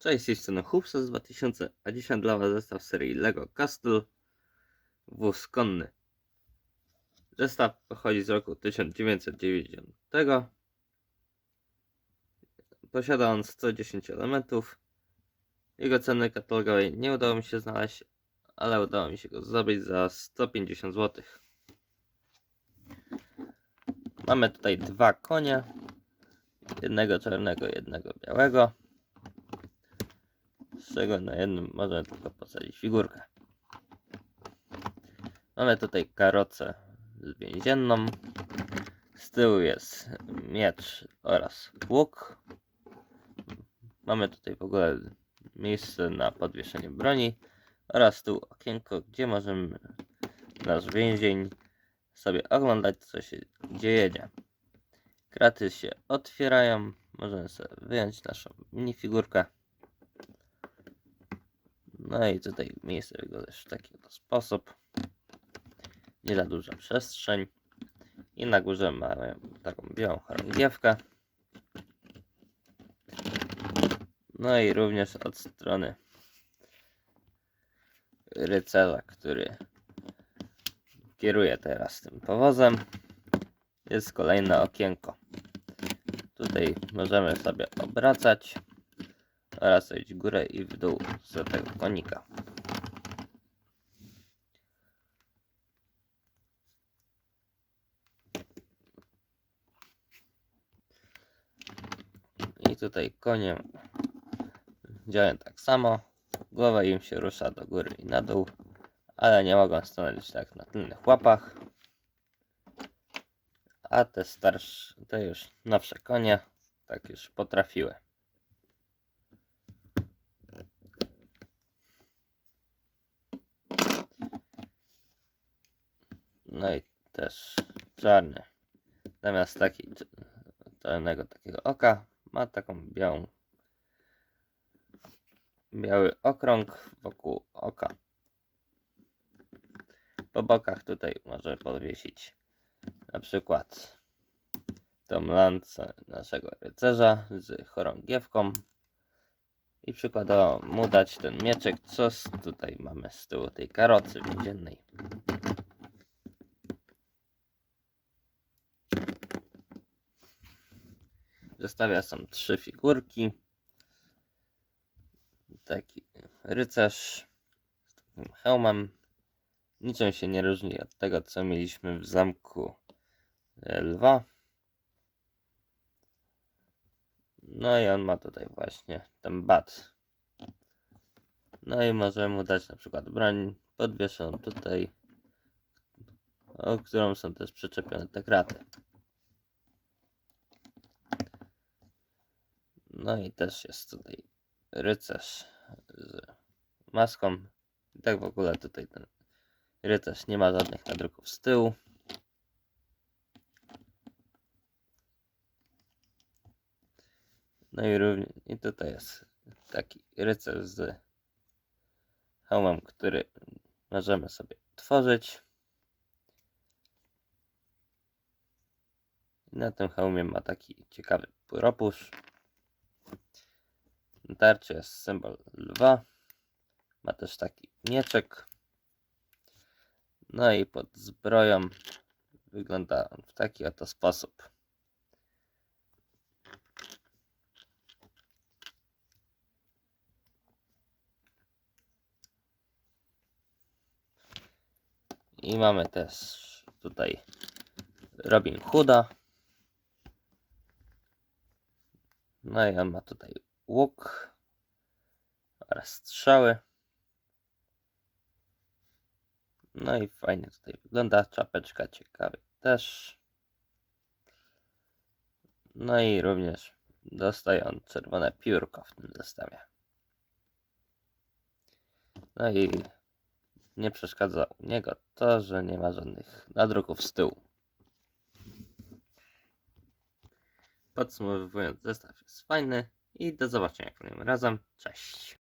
Cześć, tej strony Hubsa z 2000, a dzisiaj dla Was zestaw serii LEGO Castle wóz konny. Zestaw pochodzi z roku 1990. Posiada on 110 elementów. Jego ceny katalogowej nie udało mi się znaleźć, ale udało mi się go zdobyć za 150 zł. Mamy tutaj dwa konie. Jednego czarnego, jednego białego z na jednym możemy tylko posadzić figurkę. Mamy tutaj karocę z więzienną. Z tyłu jest miecz oraz łuk. Mamy tutaj w ogóle miejsce na podwieszenie broni oraz tu okienko, gdzie możemy nasz więzień sobie oglądać, co się gdzie jedzie. Kraty się otwierają. Możemy sobie wyjąć naszą minifigurkę. No i tutaj miejsce wygląda w taki oto sposób. Nie za duża przestrzeń. I na górze mamy taką białą chorągiewkę. No i również od strony rycerza, który kieruje teraz tym powozem, jest kolejne okienko. Tutaj możemy sobie obracać oraz iść w górę i w dół z tego konika. I tutaj konie działają tak samo. Głowa im się rusza do góry i na dół, ale nie mogą stanąć tak na tylnych łapach. A te starsze, te już nowsze konie, tak już potrafiły. No i też czarny. Zamiast takiej czarnego takiego oka ma taką białą biały okrąg wokół oka. Po bokach tutaj może podwiesić na przykład tą lancę naszego rycerza z chorągiewką i przykładowo mu dać ten mieczek, co tutaj mamy z tyłu tej karocy więziennej. W są trzy figurki. Taki rycerz z takim hełmem. Niczym się nie różni od tego, co mieliśmy w zamku e, lwa. No i on ma tutaj właśnie ten bat. No i możemy mu dać na przykład broń podwieszoną tutaj, o którą są też przyczepione te kraty. No i też jest tutaj rycerz z maską. I tak w ogóle tutaj ten rycerz nie ma żadnych nadruków z tyłu. No i i tutaj jest taki rycerz z hełmem, który możemy sobie tworzyć. I na tym hełmie ma taki ciekawy propusz. Tarczy jest symbol lwa. Ma też taki mieczek. No i pod zbroją wygląda on w taki oto sposób. I mamy też tutaj Robin Hooda. No i on ma tutaj łuk oraz strzały. No i fajnie tutaj wygląda. Czapeczka ciekawy też. No i również dostaje on czerwone piórko w tym zestawie. No i nie przeszkadza u niego to, że nie ma żadnych nadruków z tyłu. Podsumowując, zestaw jest fajny i do zobaczenia kolejnym razem. Cześć!